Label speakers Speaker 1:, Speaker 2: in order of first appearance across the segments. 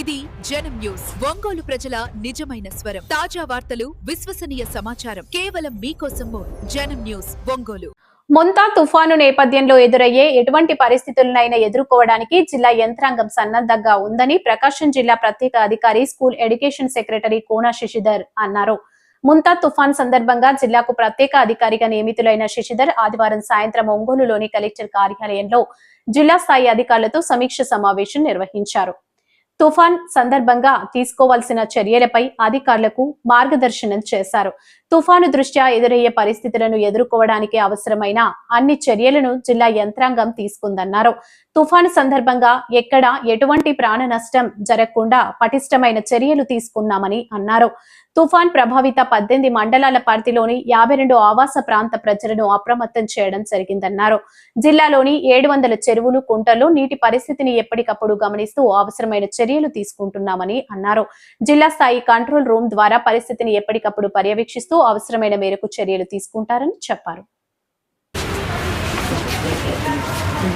Speaker 1: ఇది జనం న్యూస్. ఒంగోలు ప్రజల నిజమైన స్వరం. తాజా వార్తలు విశ్వసనీయ సమాచారం. కేవలం మీకోసము జనం న్యూస్ ఒంగోలు.
Speaker 2: మొంతా తుఫాను నేపథ్యంలో ఎదురయ్యే ఎటువంటి పరిస్థితులనైనా ఎదుర్కోవడానికి జిల్లా యంత్రాంగం సన్నద్ధంగా ఉందని ప్రకాశం జిల్లా ప్రత్యేక అధికారి school education secretary Kona Sasidhar అన్నారు. ముంతా తుఫాన్ సందర్భంగా జిల్లాకు ప్రత్యేక అధికారిగా నియమితులైన శశిధర్ ఆదివారం సాయంత్రం ఒంగోలులోని కలెక్టర్ కార్యాలయంలో జిల్లా స్థాయి అధికారులతో సమీక్ష సమావేశం నిర్వహించారు. తుఫాన్ సందర్భంగా తీసుకోవాల్సిన చర్యలపై అధికారులకు మార్గదర్శనం చేశారు. తుఫాను దృష్ట్యా ఎదురయ్యే పరిస్థితులను ఎదుర్కోవడానికి అవసరమైన అన్ని చర్యలను జిల్లా యంత్రాంగం తీసుకుందన్నారు. తుఫాను సందర్భంగా ఎక్కడ ఎటువంటి ప్రాణ నష్టం జరగకుండా పటిష్టమైన చర్యలు తీసుకున్నామని అన్నారు. తుఫాన్ ప్రభావిత పద్దెనిమిది మండలాల పరిధిలోని యాభై రెండు ఆవాస ప్రాంత ప్రజలను అప్రమత్తం చేయడం జరిగిందన్నారు. జిల్లాలోని ఏడు వందల చెరువులు కుంటల్లో నీటి పరిస్థితిని ఎప్పటికప్పుడు గమనిస్తూ అవసరమైన చర్యలు తీసుకుంటున్నామని అన్నారు. జిల్లా స్థాయి కంట్రోల్ రూమ్ ద్వారా పరిస్థితిని ఎప్పటికప్పుడు పర్యవేక్షిస్తూ అవసరమైన మేరకు చర్యలు తీసుకుంటారని చెప్పారు.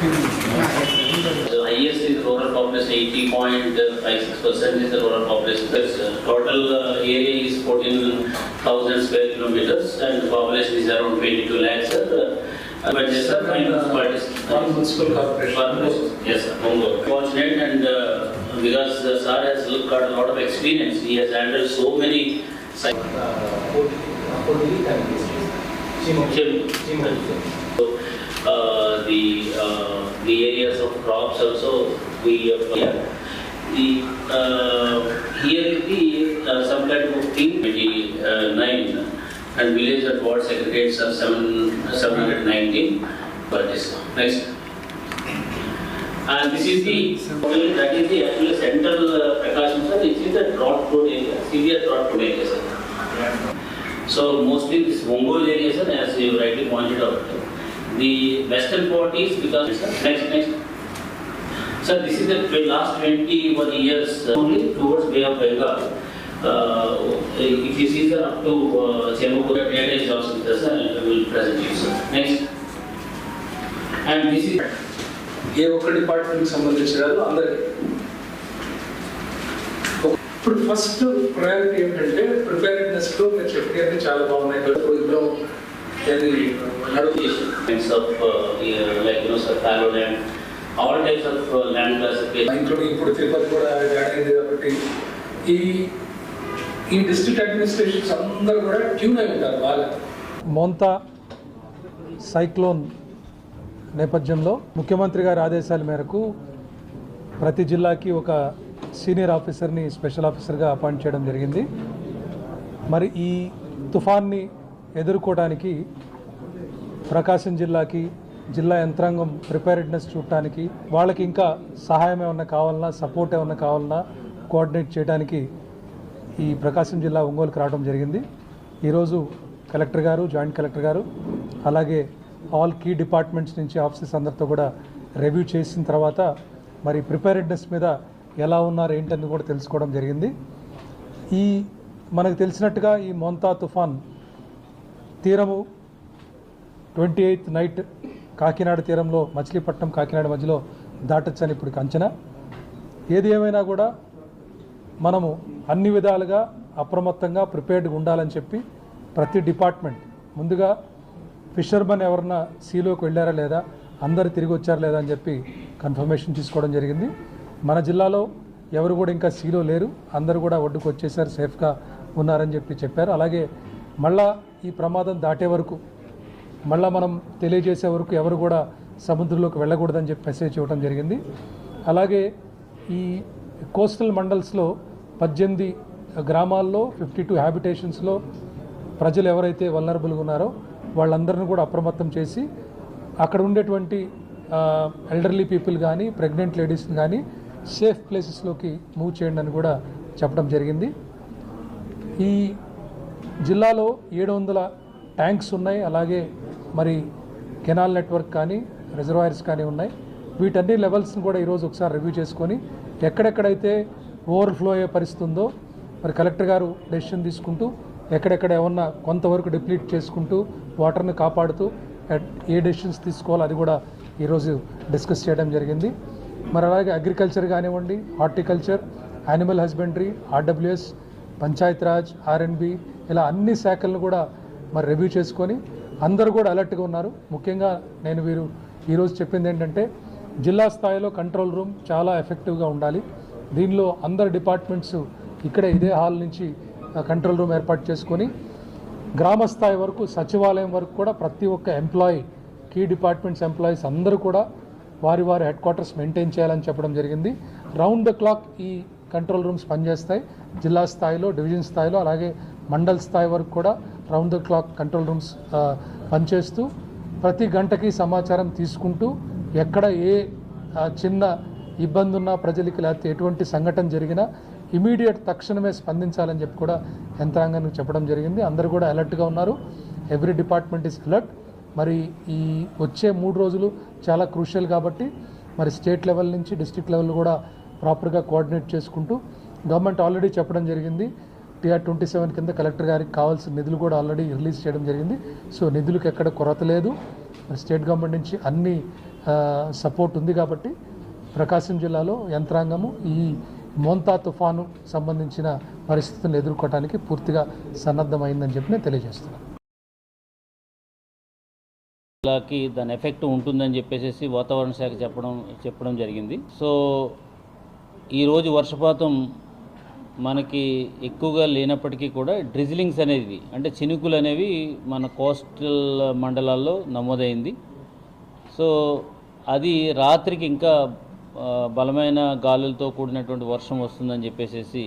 Speaker 3: The highest is rural population, eighty point five six percent is the rural population. That's, uh, Total uh, area is fourteen thousand square kilometers and the population is around twenty-two lakhs. sir. Uh, But yes, sir, municipalities.
Speaker 4: One municipal corporation.
Speaker 3: Yes, sir, Mongol. Fortunate and uh, because uh, sir has got a lot of experience, he has handled so many sites. So, uh, the, uh, the areas of crops also, we, have- yeah. The, uh, here is the, uh, some kind of team, twenty-nine, and village and ward secretaries are seven, seven hundred nineteen, but this, next. And this is the, that is the actual central uh, Prakasham, sir, this is the drought prone area, severe drought prone area, sir. So mostly this Mongol area, sir, as you rightly pointed out, the western part is because, sir, next, next. Sir, this is the tw- last twenty-one years uh, only towards Bay of Bengal. Uh, if you see, sir, up to uh, Chemukura data is also with us, sir, I will present you, sir. Next. And this is,
Speaker 4: ఏ ఒక్క department సంబంధించిన వాళ్ళు అందరికి ఇప్పుడు first priority ఏంటంటే preparedness లో మీరు చెప్పినవి చాలా బాగున్నాయి ఇప్పుడు ఇప్పుడు ఏది నడుపు
Speaker 3: kinds of, uh, yeah, like, you know, sir, fallow land, all types of uh, land classification.
Speaker 4: Including ఇప్పుడు తిరుపతి కూడా యాడ్ అయింది కాబట్టి ఈ ఈ డిస్ట్రిక్ట్ అడ్మినిస్ట్రేషన్స్ అందరూ కూడా ట్యూన్ అయి ఉంటారు బాగా
Speaker 5: మోంతా సైక్లోన్ నేపథ్యంలో ముఖ్యమంత్రి గారి ఆదేశాల మేరకు ప్రతి జిల్లాకి ఒక సీనియర్ ఆఫీసర్ని స్పెషల్ ఆఫీసర్గా అపాయింట్ చేయడం జరిగింది. మరి ఈ తుఫాన్ని ఎదుర్కోవడానికి ప్రకాశం జిల్లాకి జిల్లా యంత్రాంగం ప్రిపేర్డ్నెస్ చూడటానికి వాళ్ళకి ఇంకా సహాయం ఏమన్నా కావాలన్నా సపోర్ట్ ఏమన్నా కావాలన్నా కోఆర్డినేట్ చేయడానికి ఈ ప్రకాశం జిల్లా ఒంగోలుకి రావడం జరిగింది. ఈరోజు కలెక్టర్ గారు జాయింట్ కలెక్టర్ గారు అలాగే ఆల్ కీ డిపార్ట్మెంట్స్ నుంచి ఆఫీసెస్ అందరితో కూడా రివ్యూ చేసిన తర్వాత మరి ప్రిపేర్డ్నెస్ మీద ఎలా ఉన్నారు ఏంటని కూడా తెలుసుకోవడం జరిగింది. ఈ మనకు తెలిసినట్టుగా ఈ మోంతా తుఫాన్ తీరము. ట్వంటీ ఎయిత్ నైట్ కాకినాడ తీరంలో మచిలీపట్నం కాకినాడ మధ్యలో దాటొచ్చని ఇప్పుడు అంచనా. ఏది ఏమైనా కూడా మనము అన్ని విధాలుగా అప్రమత్తంగా ప్రిపేర్డ్గా ఉండాలని చెప్పి ప్రతి డిపార్ట్మెంట్ ముందుగా ఫిషర్మన్ ఎవరన్నా సీలోకి వెళ్ళారా లేదా అందరు తిరిగి వచ్చారా లేదా అని చెప్పి కన్ఫర్మేషన్ తీసుకోవడం జరిగింది. మన జిల్లాలో ఎవరు కూడా ఇంకా సీలో లేరు. అందరూ కూడా ఒడ్డుకు వచ్చేసారు సేఫ్గా ఉన్నారని చెప్పి చెప్పారు. అలాగే మళ్ళా ఈ ప్రమాదం దాటే వరకు మళ్ళా మనం తెలియజేసే వరకు ఎవరు కూడా సముద్రంలోకి వెళ్ళకూడదని చెప్పి మెసేజ్ ఇవ్వడం జరిగింది. అలాగే ఈ కోస్టల్ మండల్స్లో పద్దెనిమిది గ్రామాల్లో ఫిఫ్టీ టూ హ్యాబిటేషన్స్లో ప్రజలు ఎవరైతే వల్నరబుల్గా ఉన్నారో వాళ్ళందరిని కూడా అప్రమత్తం చేసి అక్కడ ఉండేటువంటి ఎల్డర్లీ పీపుల్ కానీ ప్రెగ్నెంట్ లేడీస్ని కానీ సేఫ్ ప్లేసెస్లోకి మూవ్ చేయండి అని కూడా చెప్పడం జరిగింది. ఈ జిల్లాలో ఏడు వందల ట్యాంక్స్ ఉన్నాయి. అలాగే మరి కెనాల్ నెట్వర్క్ కానీ రిజర్వాయర్స్ కానీ ఉన్నాయి. వీటన్ని లెవెల్స్ని కూడా ఈరోజు ఒకసారి రివ్యూ చేసుకొని ఎక్కడెక్కడైతే ఓవర్ఫ్లో అయ్యే పరిస్థితి ఉందో మరి కలెక్టర్ గారు డెసిషన్ తీసుకుంటూ ఎక్కడెక్కడ ఏమన్నా కొంతవరకు డిప్లీట్ చేసుకుంటూ వాటర్ని కాపాడుతూ ఏ డెసిషన్స్ తీసుకోవాలో అది కూడా ఈరోజు డిస్కస్ చేయడం జరిగింది. మరి అలాగే అగ్రికల్చర్ కానివ్వండి horticulture animal husbandry RWS panchayat raj RNB ఇలా అన్ని శాఖలను కూడా మరి రివ్యూ చేసుకొని అందరూ కూడా అలర్ట్గా ఉన్నారు. ముఖ్యంగా నేను వీరు ఈరోజు చెప్పింది ఏంటంటే జిల్లా స్థాయిలో కంట్రోల్ రూమ్ చాలా ఎఫెక్టివ్గా ఉండాలి. దీనిలో అందరు డిపార్ట్మెంట్స్ ఇక్కడే ఇదే హాల్ నుంచి కంట్రోల్ రూమ్ ఏర్పాటు చేసుకొని గ్రామ స్థాయి వరకు సచివాలయం వరకు కూడా ప్రతి ఒక్క ఎంప్లాయీ కీ డిపార్ట్మెంట్స్ ఎంప్లాయీస్ అందరూ కూడా వారి వారి హెడ్ క్వార్టర్స్ మెయింటైన్ చేయాలని చెప్పడం జరిగింది. రౌండ్ ద క్లాక్ ఈ కంట్రోల్ రూమ్స్ పనిచేస్తాయి. జిల్లా స్థాయిలో డివిజన్ స్థాయిలో అలాగే మండల్ స్థాయి వరకు కూడా round the clock control rooms పనిచేస్తూ ప్రతి గంటకి సమాచారం తీసుకుంటూ ఎక్కడ ఏ చిన్న ఇబ్బంది ఉన్నా ప్రజలకి లేకపోతే ఎటువంటి సంఘటన జరిగినా ఇమీడియట్ తక్షణమే స్పందించాలని చెప్పి కూడా యంత్రాంగానికి చెప్పడం జరిగింది. అందరూ కూడా అలర్ట్గా ఉన్నారు. Every department is alert. మరి ఈ వచ్చే మూడు రోజులు చాలా క్రూషియల్ కాబట్టి మరి స్టేట్ లెవెల్ నుంచి డిస్ట్రిక్ట్ లెవెల్ కూడా ప్రాపర్గా కోఆర్డినేట్ చేసుకుంటూ గవర్నమెంట్ ఆల్రెడీ చెప్పడం జరిగింది. టీఆర్ ట్వంటీ సెవెన్ కింద కలెక్టర్ గారికి కావాల్సిన నిధులు కూడా ఆల్రెడీ రిలీజ్ చేయడం జరిగింది. సో నిధులకు ఎక్కడ కొరత లేదు. స్టేట్ గవర్నమెంట్ నుంచి అన్ని సపోర్ట్ ఉంది కాబట్టి ప్రకాశం జిల్లాలో యంత్రాంగము ఈ మోంతా తుఫాను సంబంధించిన పరిస్థితులను ఎదుర్కోవడానికి పూర్తిగా సన్నద్ధమైందని చెప్పి నేను తెలియజేస్తున్నాను.
Speaker 3: జిల్లాకి దాని ఎఫెక్ట్ ఉంటుందని చెప్పేసి వాతావరణ శాఖ చెప్పడం చెప్పడం జరిగింది. సో ఈరోజు వర్షపాతం మనకి ఎక్కువగా లేనప్పటికీ కూడా డ్రిజిలింగ్స్ అనేది అంటే చినుకులు అనేవి మన కోస్టల్ మండలాల్లో నమోదైంది. సో అది రాత్రికి ఇంకా బలమైన గాలులతో కూడినటువంటి వర్షం వస్తుందని చెప్పేసి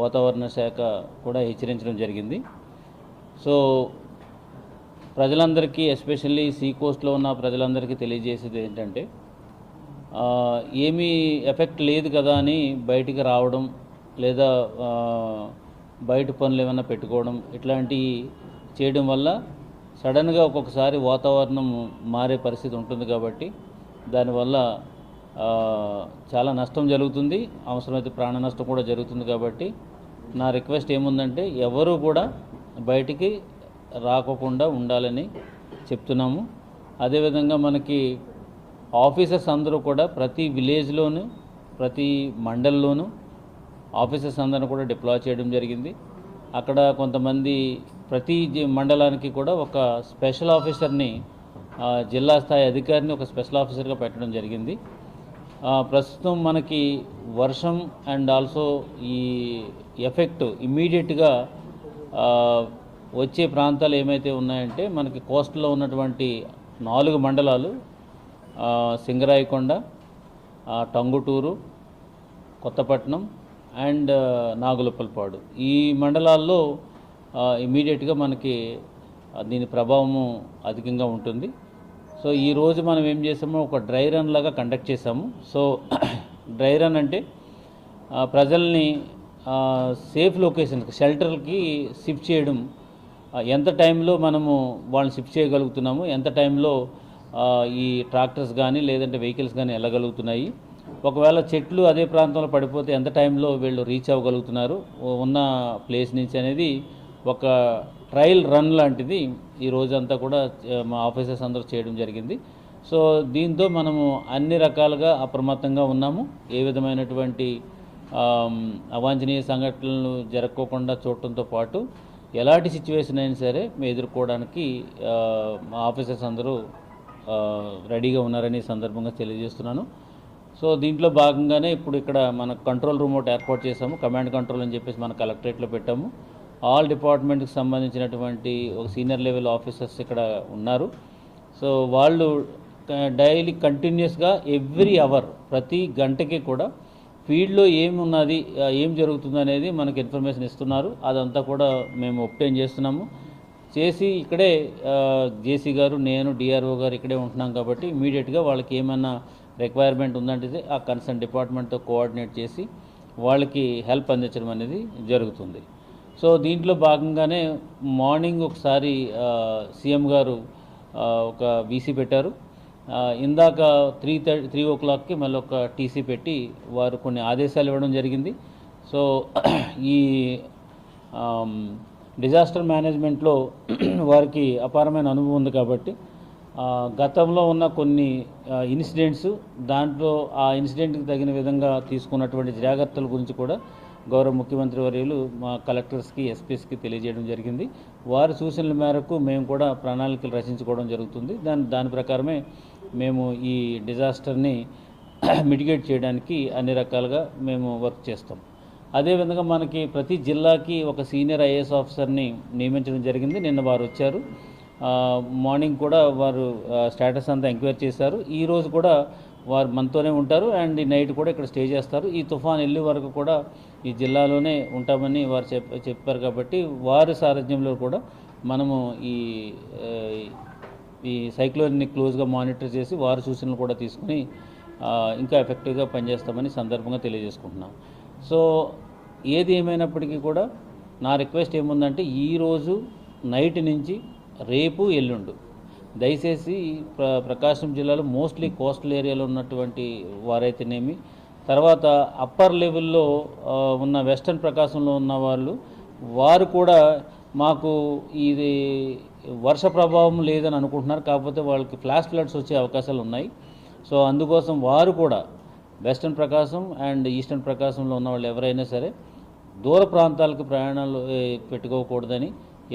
Speaker 3: వాతావరణ శాఖ కూడా హెచ్చరించడం జరిగింది. సో ప్రజలందరికీ ఎస్పెషల్లీ సీ కోస్ట్లో ఉన్న ప్రజలందరికీ తెలియజేసేది ఏంటంటే ఏమీ ఎఫెక్ట్ లేదు కదా అని బయటికి రావడం లేదా బయట పనులు ఏమైనా పెట్టుకోవడం ఇట్లాంటివి చేయడం వల్ల సడన్గా ఒక్కొక్కసారి వాతావరణం మారే పరిస్థితి ఉంటుంది కాబట్టి దానివల్ల చాలా నష్టం జరుగుతుంది. అవసరమైతే ప్రాణ నష్టం కూడా జరుగుతుంది కాబట్టి నా రిక్వెస్ట్ ఏముందంటే ఎవరు కూడా బయటికి రాకోకుండా ఉండాలని చెప్తున్నాము. అదేవిధంగా మనకి ఆఫీసర్స్ అందరూ కూడా ప్రతి విలేజ్లోను ప్రతి మండల్లోనూ ఆఫీసర్స్ అందరూ కూడా డిప్లాయ్ చేయడం జరిగింది. అక్కడ కొంతమంది ప్రతి మండలానికి కూడా ఒక స్పెషల్ ఆఫీసర్ని జిల్లా స్థాయి అధికారిని ఒక స్పెషల్ ఆఫీసర్గా పెట్టడం జరిగింది. ప్రస్తుతం మనకి వర్షం అండ్ ఆల్సో ఈ ఎఫెక్ట్ ఇమ్మీడియట్గా వచ్చే ప్రాంతాలు ఏమైతే ఉన్నాయంటే మనకి కోస్టల్లో ఉన్నటువంటి నాలుగు మండలాలు సింగరాయకొండ టంగుటూరు కొత్తపట్నం అండ్ నాగులపల్పాడు ఈ మండలాల్లో ఇమీడియట్గా మనకి దీని ప్రభావము అధికంగా ఉంటుంది. సో ఈరోజు మనం ఏం చేసాము ఒక డ్రై రన్ లాగా కండక్ట్ చేసాము. సో డ్రై రన్ అంటే ప్రజల్ని సేఫ్ లొకేషన్కి షెల్టర్కి షిఫ్ట్ చేయడం. ఎంత టైంలో మనము వాళ్ళని షిఫ్ట్ చేయగలుగుతున్నాము ఎంత టైంలో ఈ ట్రాక్టర్స్ కానీ లేదంటే వెహికల్స్ కానీ వెళ్ళగలుగుతున్నాయి. ఒకవేళ చెట్లు అదే ప్రాంతంలో పడిపోతే ఎంత టైంలో వీళ్ళు రీచ్ అవ్వగలుగుతున్నారు? ఉన్న ప్లేస్ నుంచి అనేది ఒక ట్రయల్ రన్ లాంటిది ఈ రోజంతా కూడా మా ఆఫీసర్స్ అందరూ చేయడం జరిగింది. సో దీంతో మనము అన్ని రకాలుగా అప్రమత్తంగా ఉన్నాము. ఏ విధమైనటువంటి అవాంఛనీయ సంఘటనలు జరగకోకుండా చూడటంతో పాటు ఎలాంటి సిచ్యువేషన్ అయినా సరే మేము ఎదుర్కోవడానికి మా ఆఫీసర్స్ అందరూ రెడీగా ఉన్నారని సందర్భంగా తెలియజేస్తున్నాను. సో దీంట్లో భాగంగానే ఇప్పుడు ఇక్కడ మన కంట్రోల్ రూమ్ ఒకటి ఏర్పాటు చేసాము కమాండ్ కంట్రోల్ అని చెప్పేసి మన కలెక్టరేట్లో పెట్టాము. ఆల్ డిపార్ట్మెంట్కి సంబంధించినటువంటి ఒక సీనియర్ లెవెల్ ఆఫీసర్స్ ఇక్కడ ఉన్నారు. సో వాళ్ళు డైలీ కంటిన్యూస్గా ఎవ్రీ అవర్ ప్రతి గంటకి కూడా ఫీల్డ్లో ఏమి ఉన్నది ఏం జరుగుతుంది అనేది మనకి ఇన్ఫర్మేషన్ ఇస్తున్నారు. అదంతా కూడా మేము ఒప్టైన్ చేస్తున్నాము. చేసి ఇక్కడే జేసీ గారు నేను డిఆర్ఓ గారు ఇక్కడే ఉంటున్నాం కాబట్టి ఇమీడియట్గా వాళ్ళకి ఏమైనా రిక్వైర్మెంట్ ఉందంటే ఆ కన్సర్న్ డిపార్ట్మెంట్తో కోఆర్డినేట్ చేసి వాళ్ళకి హెల్ప్ అందించడం అనేది జరుగుతుంది. సో దీంట్లో భాగంగానే మార్నింగ్ ఒకసారి సీఎం గారు ఒక వీసీ పెట్టారు. ఇందాక త్రీ థర్టీ త్రీ ఓ క్లాక్కి మళ్ళీ ఒక టీసీ పెట్టి వారు కొన్ని ఆదేశాలు ఇవ్వడం జరిగింది. సో ఈ డిజాస్టర్ మేనేజ్మెంట్లో వారికి అపారమైన అనుభవం ఉంది కాబట్టి గతంలో ఉన్న కొన్ని ఇన్సిడెంట్స్ దాంట్లో ఆ ఇన్సిడెంట్కి తగిన విధంగా తీసుకున్నటువంటి జాగ్రత్తల గురించి కూడా గౌరవ ముఖ్యమంత్రి వర్యులు మా కలెక్టర్స్కి ఎస్పీస్కి తెలియజేయడం జరిగింది. వారి సూచనల మేరకు మేము కూడా ప్రణాళికలు రచించుకోవడం జరుగుతుంది. దాని దాని ప్రకారమే మేము ఈ డిజాస్టర్ని మిటిగేట్ చేయడానికి అన్ని రకాలుగా మేము వర్క్ చేస్తాం. అదేవిధంగా మనకి ప్రతి జిల్లాకి ఒక సీనియర్ ఐఏఎస్ ఆఫీసర్ని నియమించడం జరిగింది. నిన్న వారు వచ్చారు. మార్నింగ్ కూడా వారు స్టేటస్ అంతా ఎంక్వైరీ చేశారు. ఈరోజు కూడా వారు మనతోనే ఉంటారు అండ్ ఈ నైట్ కూడా ఇక్కడ స్టే చేస్తారు. ఈ తుఫాన్ వెళ్ళే వరకు కూడా ఈ జిల్లాలోనే ఉంటామని వారు చెప్పారు కాబట్టి వారి సారథ్యంలో కూడా మనము ఈ ఈ సైక్లోన్ని క్లోజ్గా మానిటర్ చేసి వారి సూచనలు కూడా తీసుకుని ఇంకా ఎఫెక్టివ్గా పనిచేస్తామని సందర్భంగా తెలియజేసుకుంటున్నాం. సో ఏది ఏమైనప్పటికీ కూడా నా రిక్వెస్ట్ ఏముందంటే ఈరోజు నైట్ నుంచి రేపు ఎల్లుండు. దయచేసి ప్ర ప్రకాశం జిల్లాలో మోస్ట్లీ కోస్టల్ ఏరియాలో ఉన్నటువంటి వారైతేనేమి తర్వాత అప్పర్ లెవెల్లో ఉన్న వెస్టర్న్ ప్రకాశంలో ఉన్న వాళ్ళు వారు కూడా మాకు ఇది వర్ష ప్రభావం లేదని అనుకుంటున్నారు కాకపోతే వాళ్ళకి ఫ్లాష్ ఫ్లడ్స్ వచ్చే అవకాశాలు ఉన్నాయి సో అందుకోసం వారు కూడా వెస్టర్న్ ప్రకాశం అండ్ ఈస్టర్న్ ప్రకాశంలో ఉన్న వాళ్ళు ఎవరైనా సరే దూర ప్రాంతాలకు ప్రయాణాలు పెట్టుకోకూడదని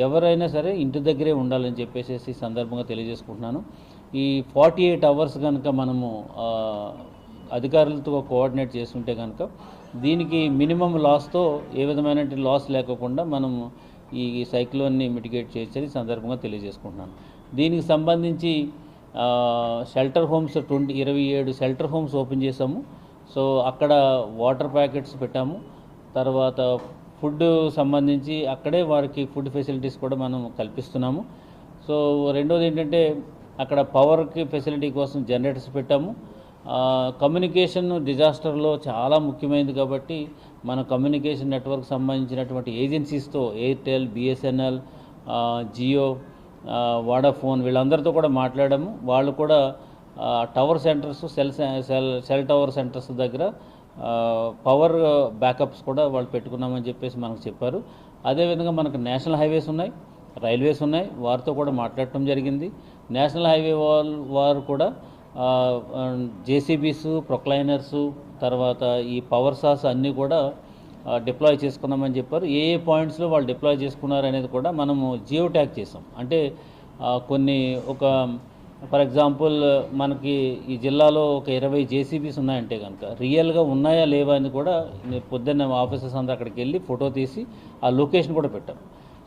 Speaker 3: ఎవరైనా సరే ఇంటి దగ్గరే ఉండాలని చెప్పేసి సందర్భంగా తెలియజేసుకుంటున్నాను. ఈ ఫార్టీ ఎయిట్ అవర్స్ కనుక మనము అధికారులతో కోఆర్డినేట్ చేసుకుంటే కనుక దీనికి మినిమం లాస్తో ఏ విధమైన లాస్ లేకోకుండా మనము ఈ సైక్లోన్ని మిటిగేట్ చేయొచ్చని సందర్భంగా తెలియజేసుకుంటున్నాను. దీనికి సంబంధించి షెల్టర్ హోమ్స్ ట్వంటీ ఇరవై ఏడు షెల్టర్ హోమ్స్ ఓపెన్ చేసాము సో అక్కడ వాటర్ ప్యాకెట్స్ పెట్టాము. తర్వాత ఫుడ్ సంబంధించి అక్కడే వారికి ఫుడ్ ఫెసిలిటీస్ కూడా మనం కల్పిస్తున్నాము. సో రెండోది ఏంటంటే అక్కడ పవర్కి ఫెసిలిటీ కోసం జనరేటర్స్ పెట్టాము. కమ్యూనికేషన్ డిజాస్టర్లో చాలా ముఖ్యమైనది కాబట్టి మన కమ్యూనికేషన్ నెట్వర్క్ సంబంధించినటువంటి ఏజెన్సీస్తో ఎయిర్టెల్ బిఎస్ఎన్ఎల్ జియో వాడాఫోన్ వీళ్ళందరితో కూడా మాట్లాడాము. వాళ్ళు కూడా tower centres cell cell cell tower centres దగ్గర పవర్ బ్యాకప్స్ కూడా వాళ్ళు పెట్టుకున్నామని చెప్పేసి మనకు చెప్పారు. అదేవిధంగా మనకు నేషనల్ హైవేస్ ఉన్నాయి రైల్వేస్ ఉన్నాయి. వారితో కూడా మాట్లాడటం జరిగింది. నేషనల్ హైవే వాళ్ళు వారు కూడా జేసీబీస్ ప్రొక్లైనర్స్ తర్వాత ఈ పవర్ సాస్ అన్నీ కూడా డిప్లాయ్ చేసుకున్నామని చెప్పారు. ఏ ఏ పాయింట్స్లో వాళ్ళు డిప్లాయ్ చేసుకున్నారు అనేది కూడా మనము జియో ట్యాగ్ చేసాం. అంటే కొన్ని ఒక ఫర్ ఎగ్జాంపుల్ మనకి ఈ జిల్లాలో ఒక ఇరవై జేసీబీస్ ఉన్నాయంటే కనుక రియల్గా ఉన్నాయా లేవా అని కూడా పొద్దున్న ఆఫీసర్స్ అందరూ అక్కడికి వెళ్ళి ఫోటో తీసి ఆ లొకేషన్ కూడా పెట్టాం.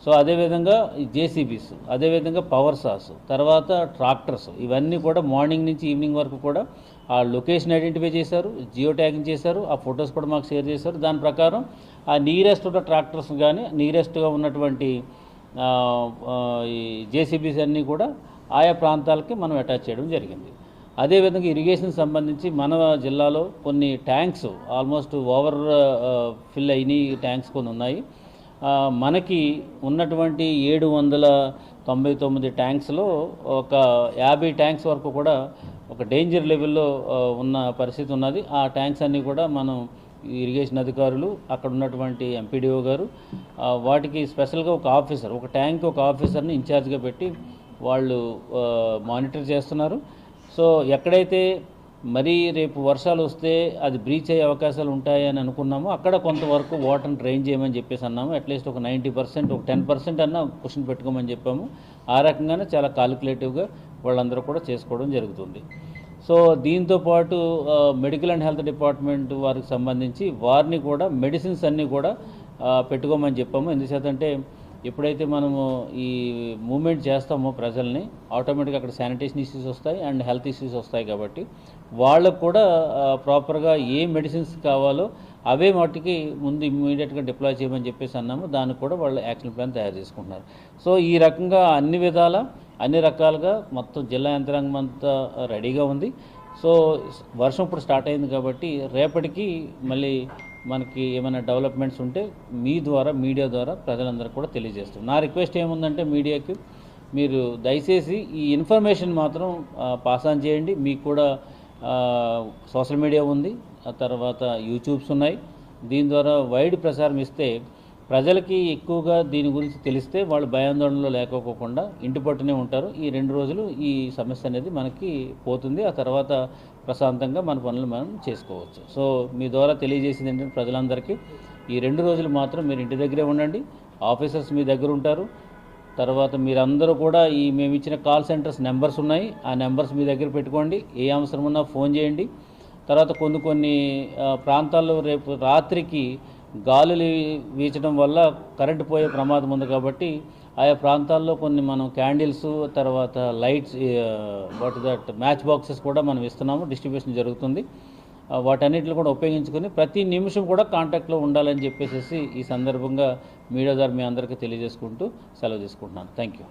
Speaker 3: సో అదేవిధంగా ఈ జేసీబీస్ అదేవిధంగా పవర్ సాస్ తర్వాత ట్రాక్టర్స్ ఇవన్నీ కూడా మార్నింగ్ నుంచి ఈవినింగ్ వరకు కూడా ఆ లొకేషన్ ఐడెంటిఫై చేశారు జియో ట్యాగింగ్ చేశారు ఆ ఫొటోస్ కూడా మాకు షేర్ చేశారు. దాని ప్రకారం ఆ నీరెస్ట్ ఉన్న ట్రాక్టర్స్ కానీ నీరెస్ట్గా ఉన్నటువంటి ఈ జేసీబీస్ అన్నీ కూడా ఆయా ప్రాంతాలకి మనం అటాచ్ చేయడం జరిగింది. అదేవిధంగా ఇరిగేషన్ సంబంధించి మన జిల్లాలో కొన్ని ట్యాంక్స్ ఆల్మోస్ట్ ఓవర్ ఫిల్ అయినాయి ట్యాంక్స్ కొన్ని ఉన్నాయి. మనకి ఉన్నటువంటి ఏడు వందల తొంభై తొమ్మిది ట్యాంక్స్లో ఒక యాభై ట్యాంక్స్ వరకు కూడా ఒక డేంజర్ లెవెల్లో ఉన్న పరిస్థితి ఉన్నది. ఆ ట్యాంక్స్ అన్నీ కూడా మనం ఇరిగేషన్ అధికారులు అక్కడ ఉన్నటువంటి ఎంపీడీఓ గారు వాటికి స్పెషల్గా ఒక ఆఫీసర్ ఒక ట్యాంక్ ఒక ఆఫీసర్ని ఇన్ఛార్జ్గా పెట్టి వాళ్ళు మానిటర్ చేస్తున్నారు. సో ఎక్కడైతే మరీ రేపు వర్షాలు వస్తే అది బ్రీచ్ అయ్యే అవకాశాలు ఉంటాయని అనుకున్నాము అక్కడ కొంతవరకు వాటర్ని డ్రైన్ చేయమని చెప్పేసి అన్నాము. అట్లీస్ట్ ఒక నైంటీ పర్సెంట్ ఒక టెన్ పర్సెంట్ అన్న క్వశ్చన్ పెట్టుకోమని చెప్పాము. ఆ రకంగానే చాలా కాలిక్యులేటివ్గా వాళ్ళందరూ కూడా చేసుకోవడం జరుగుతుంది. సో దీంతో పాటు మెడికల్ అండ్ హెల్త్ డిపార్ట్మెంట్ వారికి సంబంధించి వారిని కూడా మెడిసిన్స్ అన్నీ కూడా పెట్టుకోమని చెప్పాము. ఎందుచేతంటే ఎప్పుడైతే మనము ఈ మూమెంట్ చేస్తామో ప్రజల్ని ఆటోమేటిక్గా అక్కడ శానిటేషన్ ఇష్యూస్ వస్తాయి అండ్ హెల్త్ ఇష్యూస్ వస్తాయి కాబట్టి వాళ్ళకు కూడా ప్రాపర్గా ఏ మెడిసిన్స్ కావాలో అవే వాటికి ముందు ఇమ్మీడియట్గా డిప్లాయ్ చేయమని చెప్పేసి అన్నాము. దానికి కూడా వాళ్ళు యాక్షన్ ప్లాన్ తయారు చేసుకుంటున్నారు. సో ఈ రకంగా అన్ని విధాల అన్ని రకాలుగా మొత్తం జిల్లా యంత్రాంగం అంతా రెడీగా ఉంది. సో వర్షం ఇప్పుడు స్టార్ట్ అయింది కాబట్టి రేపటికి మళ్ళీ మనకి ఏమైనా డెవలప్మెంట్స్ ఉంటే మీ ద్వారా మీడియా ద్వారా ప్రజలందరికీ కూడా తెలియజేస్తాం. నా రిక్వెస్ట్ ఏముందంటే మీడియాకి మీరు దయచేసి ఈ ఇన్ఫర్మేషన్ మాత్రం పాస్ ఆన్ చేయండి. మీకు కూడా సోషల్ మీడియా ఉంది. ఆ తర్వాత యూట్యూబ్స్ ఉన్నాయి. దీని ద్వారా వైడ్ ప్రసారం ఇస్తే ప్రజలకి ఎక్కువగా దీని గురించి తెలిస్తే వాళ్ళు భయాందోళనలో లేకపోకుండా ఇంటి పట్టునే ఉంటారు. ఈ రెండు రోజులు ఈ సమస్య అనేది మనకి పోతుంది. ఆ తర్వాత ప్రశాంతంగా మన పనులు మనం చేసుకోవచ్చు. సో మీ ద్వారా తెలియజేసింది ఏంటంటే ప్రజలందరికీ ఈ రెండు రోజులు మాత్రం మీరు ఇంటి దగ్గరే ఉండండి. ఆఫీసర్స్ మీ దగ్గర ఉంటారు. తర్వాత మీరందరూ కూడా ఈ మేము ఇచ్చిన కాల్ సెంటర్స్ నెంబర్స్ ఉన్నాయి. ఆ నెంబర్స్ మీ దగ్గర పెట్టుకోండి. ఏ అవసరం ఉన్నా ఫోన్ చేయండి. తర్వాత కొన్ని కొన్ని ప్రాంతాల్లో రేపు రాత్రికి గాలులు వీచడం వల్ల కరెంటు పోయే ప్రమాదం ఉంది కాబట్టి ఆయా ప్రాంతాల్లో కొన్ని మనం క్యాండిల్స్ తర్వాత lights what that match boxes కూడా మనం ఇస్తున్నాము డిస్ట్రిబ్యూషన్ జరుగుతుంది. వాటన్నిటిని కూడా ఉపయోగించుకొని ప్రతి నిమిషం కూడా కాంటాక్ట్లో ఉండాలని చెప్పేసి ఈ సందర్భంగా మీడియా ద్వారా మీ అందరికీ తెలియజేసుకుంటూ సెలవు తీసుకుంటున్నాను. Thank you